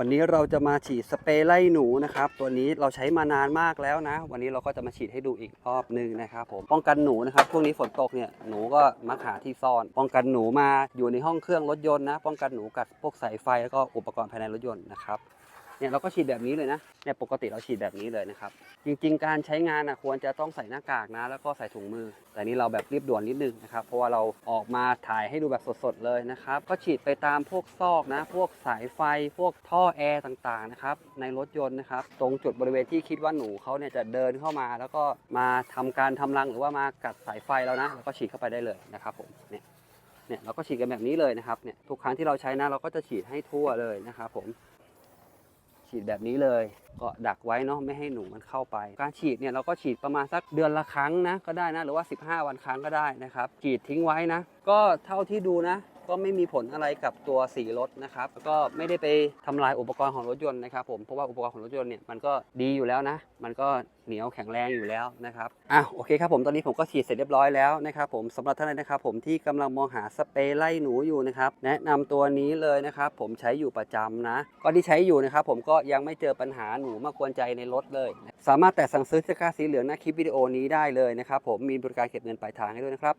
วันนี้เราจะมาฉีดสเปรย์ไล่หนูนะครับ ตัวนี้เราใช้มานานมากแล้วนะ วันนี้เราก็จะมาฉีดให้ดูอีกรอบหนึ่งนะครับผมป้องกันหนูนะครับช่วงนี้ฝนตกเนี่ยหนูก็มักหาที่ซ่อน ป้องกันหนูมาอยู่ในห้องเครื่องรถยนต์นะ ป้องกันหนูกัดพวกสายไฟแล้วก็อุปกรณ์ภายในรถยนต์นะครับ เนี่ยเราก็ฉีดแบบนี้เลยนะเนี่ยปกติเราฉีดแบบนี้เลยนะครับ จริงๆ การใช้งานนะควรจะต้องใส่หน้ากากนะ แล้วก็ใส่ถุงมือ แต่นี่เราแบบรีบด่วนนิดนึงนะครับ เพราะว่าเราออกมาถ่ายให้ดูแบบสดๆเลยนะครับ ก็ฉีดไปตามพวกซอกนะ พวกสายไฟ พวกท่อแอร์ต่างๆนะครับ ในรถยนต์นะครับ ตรงจุดบริเวณที่คิดว่าหนูเขาเนี่ยจะเดินเข้ามา แล้วก็มาทำการทำรังหรือว่ามากัดสายไฟแล้วนะเราก็ฉีดเข้าไปได้เลยนะครับผม เนี่ยเนี่ยเราก็ฉีดกันแบบนี้เลยนะครับ เนี่ยทุกครั้งที่เราใช้นะเราก็จะฉีดให้ทั่วเลยนะครับผม ฉีดแบบนี้เลยก็ดักไว้เนาะไม่ให้หนูมันเข้าไป การฉีดเนี่ยเราก็ฉีดประมาณสักเดือนละครั้งนะก็ได้นะหรือว่า 15 วันครั้งก็ได้นะครับฉีดทิ้งไว้นะ ก็เท่าที่ดูนะ ก็ไม่มีผลอะไรกับตัวสีรถนะครับแล้วก็ไม่ได้ไปทำลายอุปกรณ์ของรถยนต์นะครับผมเพราะว่าอุปกรณ์ของรถยนต์เนี่ยมันก็ดีอยู่แล้วนะ มันก็เหนียวแข็งแรงอยู่แล้วนะครับอะโอเคครับผมตอนนี้ผมก็ฉีดเสร็จเรียบร้อยแล้วนะครับผมสำหรับท่านใดนะครับผมที่กำลังมองหาสเปรย์ไล่หนูอยู่นะครับแนะนำตัวนี้เลยนะครับผมใช้อยู่ประจำนะก็ที่ใช้อยู่นะครับผมก็ยังไม่เจอปัญหาหนูมากวนใจในรถเลย สามารถแต่สั่งซื้อเสื้อกล้าสีเหลืองหน้าคลิปวิดีโอนี้ได้เลยนะครับผมมีบริการเก็บเงินปลายทางให้ด้วยนะครับ